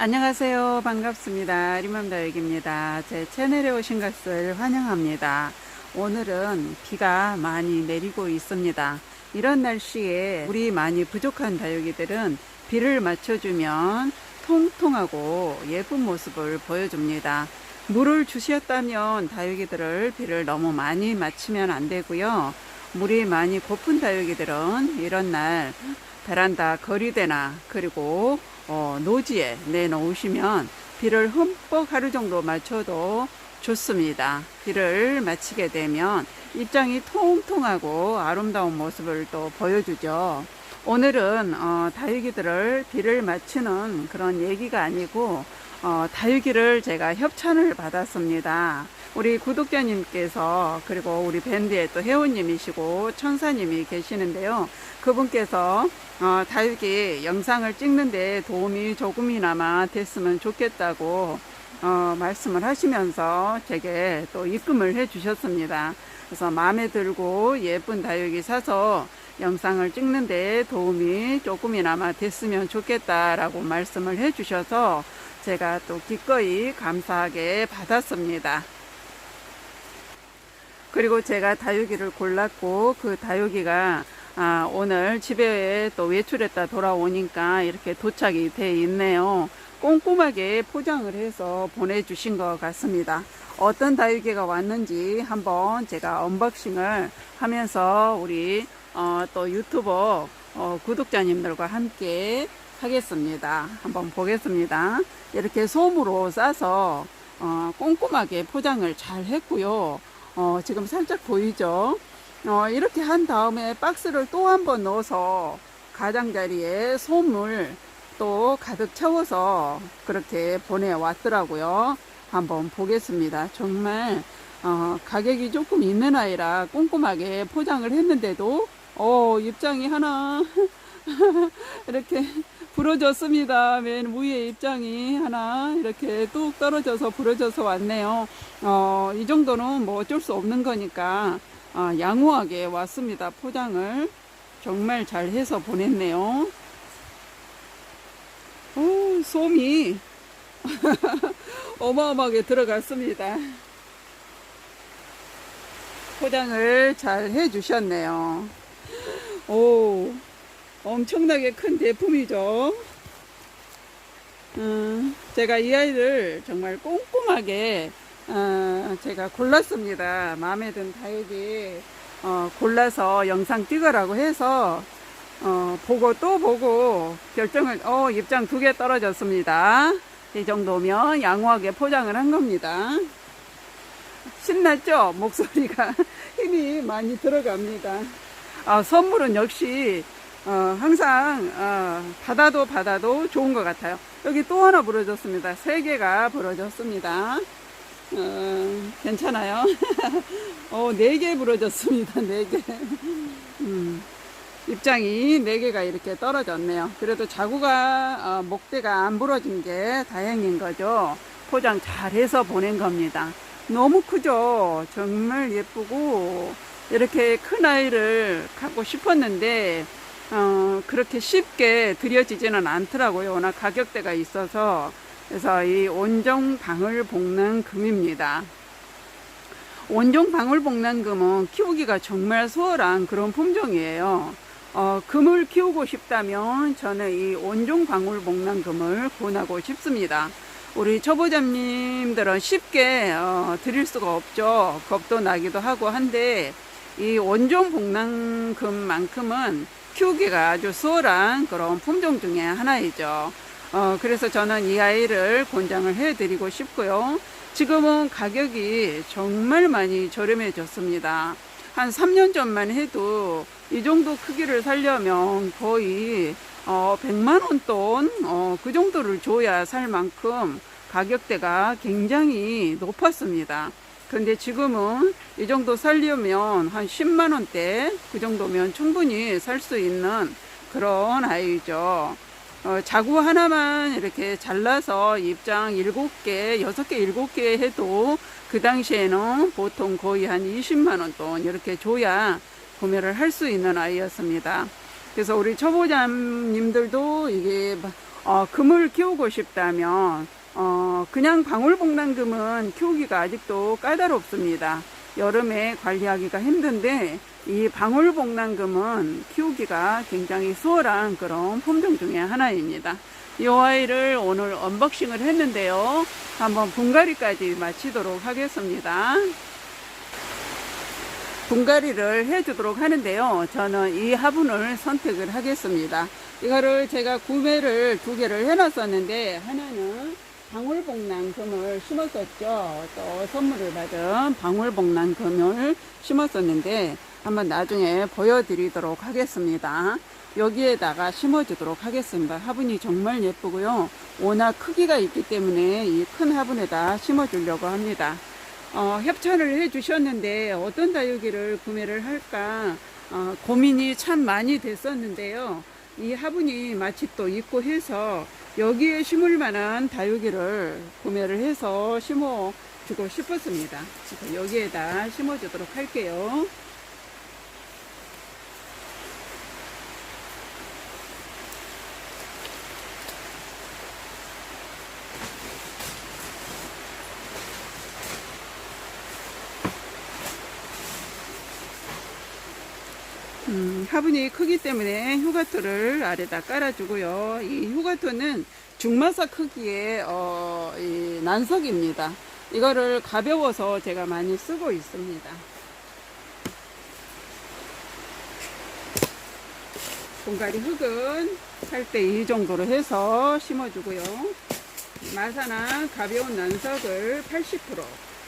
안녕하세요. 반갑습니다. 리맘다육입니다. 제 채널에 오신 것을 환영합니다. 오늘은 비가 많이 내리고 있습니다. 이런 날씨에 물이 많이 부족한 다육이들은 비를 맞춰주면 통통하고 예쁜 모습을 보여줍니다. 물을 주셨다면 다육이들을 비를 너무 많이 맞추면 안 되고요. 물이 많이 고픈 다육이들은 이런 날 베란다 거리대나 그리고 어, 노지에 내놓으시면 비를 흠뻑 하루 정도 맞춰도 좋습니다. 비를 맞히게 되면 입장이 통통하고 아름다운 모습을 또 보여주죠. 오늘은 어, 다육이들을 비를 맞추는 그런 얘기가 아니고 어, 다육이를 제가 협찬을 받았습니다. 우리 구독자님께서 그리고 우리 밴드의 또 회원님이시고 천사님이 계시는데요. 그분께서 어, 다육이 영상을 찍는데 도움이 조금이나마 됐으면 좋겠다고 어, 말씀을 하시면서 제게 또 입금을 해 주셨습니다. 그래서 마음에 들고 예쁜 다육이 사서 영상을 찍는데 도움이 조금이나마 됐으면 좋겠다라고 말씀을 해 주셔서 제가 또 기꺼이 감사하게 받았습니다. 그리고 제가 다육이를 골랐고 그 다육이가 아, 오늘 집에 또 외출했다 돌아오니까 이렇게 도착이 돼 있네요. 꼼꼼하게 포장을 해서 보내주신 것 같습니다. 어떤 다육이가 왔는지 한번 제가 언박싱을 하면서 우리 어, 또 유튜버 어, 구독자님들과 함께 하겠습니다. 한번 보겠습니다. 이렇게 솜으로 싸서 어, 꼼꼼하게 포장을 잘 했고요. 어, 지금 살짝 보이죠? 어, 이렇게 한 다음에 박스를 또 한 번 넣어서 가장자리에 솜을 또 가득 채워서 그렇게 보내왔더라고요. 한번 보겠습니다. 정말 어, 가격이 조금 있는 아이라 꼼꼼하게 포장을 했는데도 어, 입장이 하나 이렇게 부러졌습니다. 맨 위에 입장이 하나 이렇게 뚝 떨어져서 부러져서 왔네요. 어, 이 정도는 뭐 어쩔 수 없는 거니까 어, 양호하게 왔습니다. 포장을 정말 잘 해서 보냈네요. 오, 솜이 어마어마하게 들어갔습니다. 포장을 잘 해주셨네요. 오, 엄청나게 큰 제품이죠. 음, 제가 이 아이를 정말 꼼꼼하게 어, 제가 골랐습니다. 마음에 든 다육이 어, 골라서 영상 찍으라고 해서 어, 보고 또 보고 결정을 어, 입장 두 개 떨어졌습니다. 이 정도면 양호하게 포장을 한 겁니다. 신났죠? 목소리가 힘이 많이 들어갑니다. 아, 선물은 역시 어, 항상 어, 받아도 받아도 좋은 것 같아요. 여기 또 하나 부러졌습니다. 세 개가 부러졌습니다. 어, 괜찮아요. 어, 네 개 부러졌습니다. 네 개. 음, 입장이 네 개가 이렇게 떨어졌네요. 그래도 자구가 어, 목대가 안 부러진 게 다행인 거죠. 포장 잘해서 보낸 겁니다. 너무 크죠. 정말 예쁘고 이렇게 큰 아이를 갖고 싶었는데 어, 그렇게 쉽게 들여지지는 않더라고요. 워낙 가격대가 있어서. 그래서 이 온종 방울 볶는 금입니다. 온종 방울 볶는 금은 키우기가 정말 수월한 그런 품종이에요. 어, 금을 키우고 싶다면 저는 이 온종 방울 볶는 금을 권하고 싶습니다. 우리 초보자님들은 쉽게 어, 드릴 수가 없죠. 겁도 나기도 하고 한데 이 원종 복랑금만큼은 키우기가 아주 수월한 그런 품종 중에 하나이죠. 어, 그래서 저는 이 아이를 권장을 해드리고 싶고요. 지금은 가격이 정말 많이 저렴해졌습니다. 한 3년 전만 해도 이 정도 크기를 살려면 거의 어, 100만 원 돈, 어, 그 정도를 줘야 살 만큼 가격대가 굉장히 높았습니다. 그런데 지금은 이 정도 살려면 한 10만 원대 그 정도면 충분히 살 수 있는 그런 아이죠. 어, 자구 하나만 이렇게 잘라서 입장 7개, 6개, 7개 해도 그 당시에는 보통 거의 한 20만 원 돈 이렇게 줘야 구매를 할 수 있는 아이였습니다. 그래서 우리 초보자님들도 이게 어, 금을 키우고 싶다면 어, 그냥 방울복랑금은 키우기가 아직도 까다롭습니다. 여름에 관리하기가 힘든데 이 방울복랑금은 키우기가 굉장히 수월한 그런 품종 중에 하나입니다. 이 아이를 오늘 언박싱을 했는데요. 한번 분갈이까지 마치도록 하겠습니다. 분갈이를 해주도록 하는데요. 저는 이 화분을 선택을 하겠습니다. 이거를 제가 구매를 두 개를 해놨었는데 하나는 방울복랑금을 심었었죠. 또 선물을 받은 방울복랑금을 심었었는데 한번 나중에 보여드리도록 하겠습니다. 여기에다가 심어주도록 하겠습니다. 화분이 정말 예쁘고요. 워낙 크기가 있기 때문에 이 큰 화분에다 심어주려고 합니다. 어, 협찬을 해주셨는데 어떤 다육이를 구매를 할까 어, 고민이 참 많이 됐었는데요. 이 화분이 마치 또 있고 해서 여기에 심을 만한 다육이를 구매를 해서 심어 주고 싶었습니다. 그래서 여기에다 심어 주도록 할게요. 화분이 크기 때문에 휴가토를 아래다 깔아주고요. 이 휴가토는 중마사 크기의 어, 이 난석입니다. 이거를 가벼워서 제가 많이 쓰고 있습니다. 공가리 흙은 할 때 이 정도로 해서 심어주고요. 마사나 가벼운 난석을 80%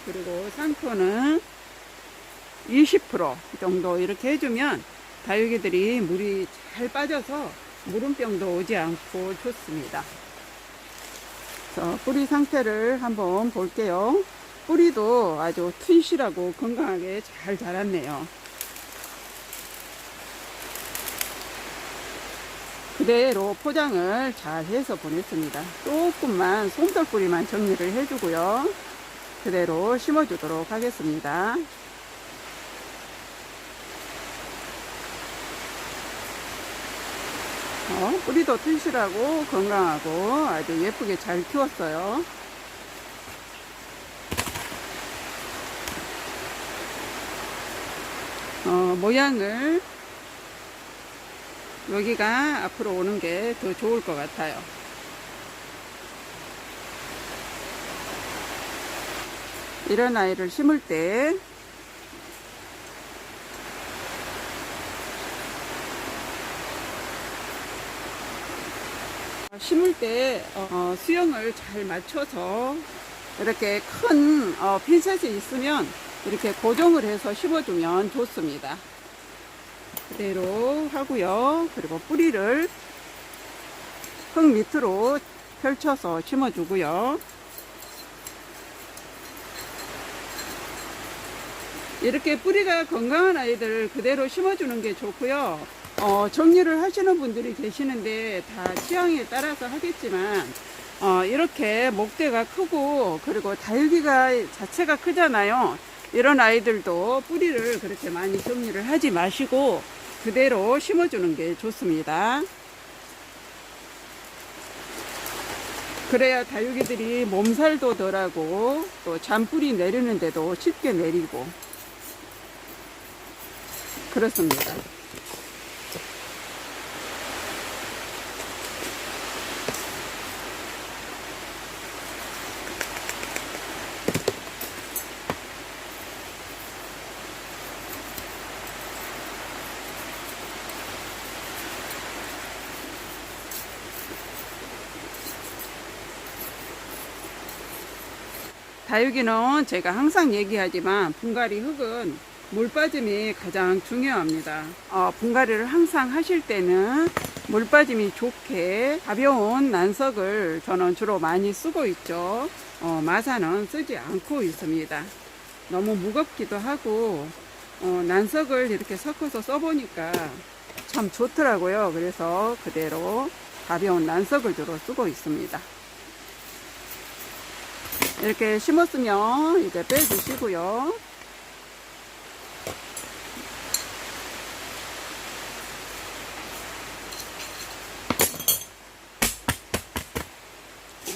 그리고 상토는 20% 정도 이렇게 해주면 다육이들이 물이 잘 빠져서 물음병도 오지 않고 좋습니다. 그래서 뿌리 상태를 한번 볼게요. 뿌리도 아주 튼실하고 건강하게 잘 자랐네요. 그대로 포장을 잘 해서 보냈습니다. 조금만 솜털 뿌리만 정리를 해주고요. 그대로 심어주도록 하겠습니다. 어, 뿌리도 튼실하고 건강하고 아주 예쁘게 잘 키웠어요. 어, 모양을 여기가 앞으로 오는 게 더 좋을 것 같아요. 이런 아이를 심을 때 심을 때 어, 수영을 잘 맞춰서 이렇게 큰 어, 핀셋이 있으면 이렇게 고정을 해서 심어주면 좋습니다. 그대로 하고요. 그리고 뿌리를 흙 밑으로 펼쳐서 심어주고요. 이렇게 뿌리가 건강한 아이들 그대로 심어주는 게 좋고요. 어, 정리를 하시는 분들이 계시는데 다 취향에 따라서 하겠지만 어, 이렇게 목대가 크고 그리고 달기가 자체가 크잖아요. 이런 아이들도 뿌리를 그렇게 많이 정리를 하지 마시고 그대로 심어주는 게 좋습니다. 그래야 다육이들이 몸살도 덜하고 또 잔뿌리 내리는데도 쉽게 내리고 그렇습니다. 다육이는 제가 항상 얘기하지만 분갈이 흙은 물 빠짐이 가장 중요합니다. 어, 분갈이를 항상 하실 때는 물 빠짐이 좋게 가벼운 난석을 저는 주로 많이 쓰고 있죠. 어, 마사는 쓰지 않고 있습니다. 너무 무겁기도 하고 어, 난석을 이렇게 섞어서 써보니까 참 좋더라고요. 그래서 그대로 가벼운 난석을 주로 쓰고 있습니다. 이렇게 심었으면 이제 빼주시고요.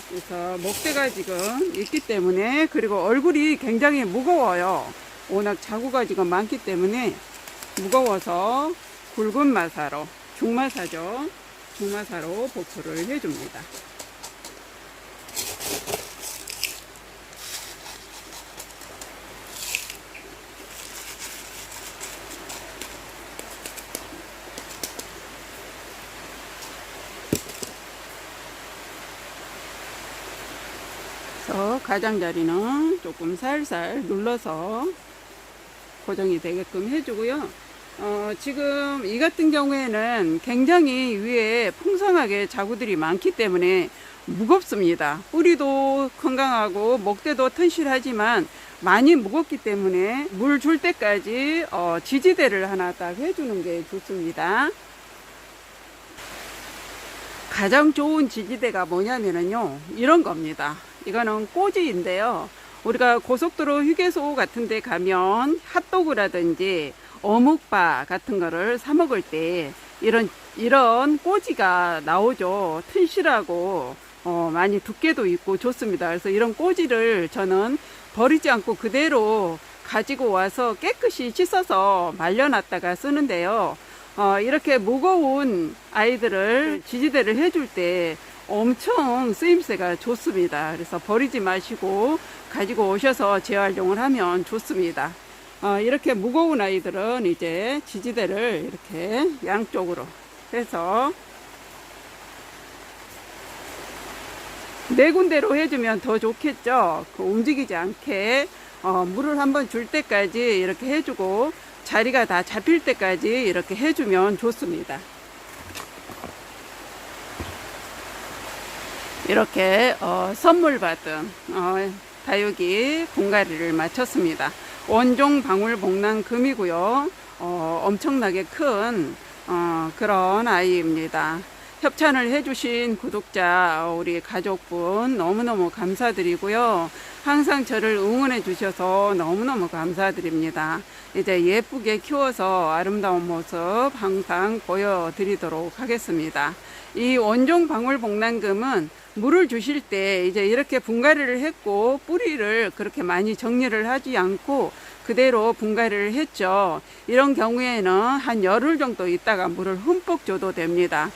그래서 목대가 지금 있기 때문에 그리고 얼굴이 굉장히 무거워요. 워낙 자구가 지금 많기 때문에 무거워서 굵은 마사로 중마사죠. 중마사로 보풀을 해줍니다. 가장자리는 조금 살살 눌러서 고정이 되게끔 해주고요. 어, 지금 이 같은 경우에는 굉장히 위에 풍성하게 자구들이 많기 때문에 무겁습니다. 뿌리도 건강하고 목대도 튼실하지만 많이 무겁기 때문에 물 줄 때까지 어, 지지대를 하나 딱 해주는 게 좋습니다. 가장 좋은 지지대가 뭐냐면요 이런 겁니다. 이거는 꼬지인데요. 우리가 고속도로 휴게소 같은 데 가면 핫도그라든지 어묵바 같은 거를 사 먹을 때 이런 이런 꼬지가 나오죠. 튼실하고 어, 많이 두께도 있고 좋습니다. 그래서 이런 꼬지를 저는 버리지 않고 그대로 가지고 와서 깨끗이 씻어서 말려놨다가 쓰는데요. 어, 이렇게 무거운 아이들을 지지대를 해줄 때 엄청 쓰임새가 좋습니다. 그래서 버리지 마시고 가지고 오셔서 재활용을 하면 좋습니다. 어, 이렇게 무거운 아이들은 이제 지지대를 이렇게 양쪽으로 해서 네 군데로 해주면 더 좋겠죠. 그 움직이지 않게 어, 물을 한번 줄 때까지 이렇게 해주고 자리가 다 잡힐 때까지 이렇게 해주면 좋습니다. 이렇게 어, 선물 받은 어, 다육이 분갈이를 마쳤습니다. 원종 방울 복랑 금이고요. 어, 엄청나게 큰 어, 그런 아이입니다. 협찬을 해주신 구독자 우리 가족분 너무너무 감사드리고요. 항상 저를 응원해 주셔서 너무너무 감사드립니다. 이제 예쁘게 키워서 아름다운 모습 항상 보여드리도록 하겠습니다. 이 원종 방울 복랑금은 물을 주실 때 이제 이렇게 분갈이를 했고 뿌리를 그렇게 많이 정리를 하지 않고 그대로 분갈이를 했죠. 이런 경우에는 한 열흘 정도 있다가 물을 흠뻑 줘도 됩니다.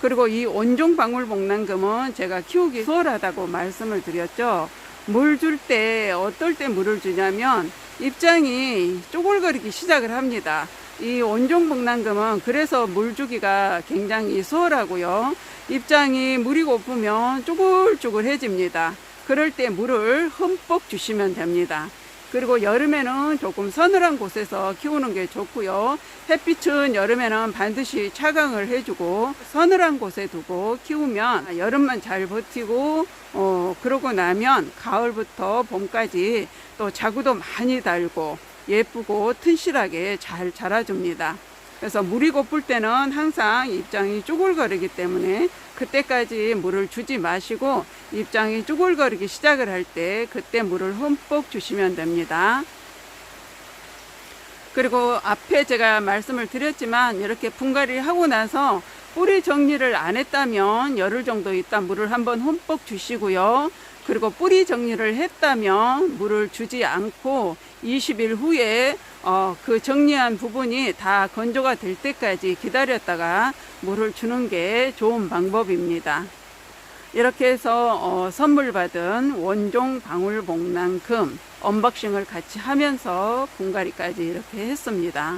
그리고 이 원종 방울 복랑금은 제가 키우기 수월하다고 말씀을 드렸죠. 물 줄 때 어떨 때 물을 주냐면 입장이 쪼글거리기 시작을 합니다. 이 원종 복랑금은 그래서 물 주기가 굉장히 수월하고요. 입장이 물이 고프면 쪼글쪼글해집니다. 그럴 때 물을 흠뻑 주시면 됩니다. 그리고 여름에는 조금 서늘한 곳에서 키우는 게 좋고요. 햇빛은 여름에는 반드시 차광을 해주고 서늘한 곳에 두고 키우면 여름만 잘 버티고 어 그러고 나면 가을부터 봄까지 또 자구도 많이 달고 예쁘고 튼실하게 잘 자라줍니다. 그래서 물이 고플 때는 항상 입장이 쪼글거리기 때문에 그때까지 물을 주지 마시고 입장이 쪼글거리기 시작을 할 때 그때 물을 흠뻑 주시면 됩니다. 그리고 앞에 제가 말씀을 드렸지만 이렇게 분갈이 하고 나서 뿌리 정리를 안 했다면 열흘 정도 있다 물을 한번 흠뻑 주시고요. 그리고 뿌리 정리를 했다면 물을 주지 않고 20일 후에 어, 그 정리한 부분이 다 건조가 될 때까지 기다렸다가 물을 주는 게 좋은 방법입니다. 이렇게 해서 어, 선물 받은 원종 방울복랑금 언박싱을 같이 하면서 분갈이까지 이렇게 했습니다.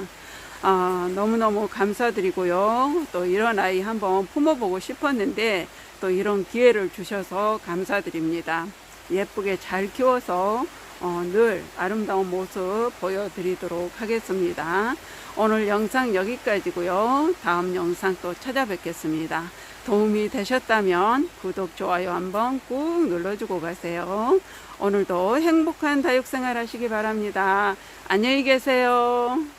아, 너무너무 감사드리고요. 또 이런 아이 한번 품어보고 싶었는데 또 이런 기회를 주셔서 감사드립니다. 예쁘게 잘 키워서 어, 늘 아름다운 모습 보여드리도록 하겠습니다. 오늘 영상 여기까지고요. 다음 영상 또 찾아뵙겠습니다. 도움이 되셨다면 구독, 좋아요 한번 꾹 눌러주고 가세요. 오늘도 행복한 다육생활 하시기 바랍니다. 안녕히 계세요.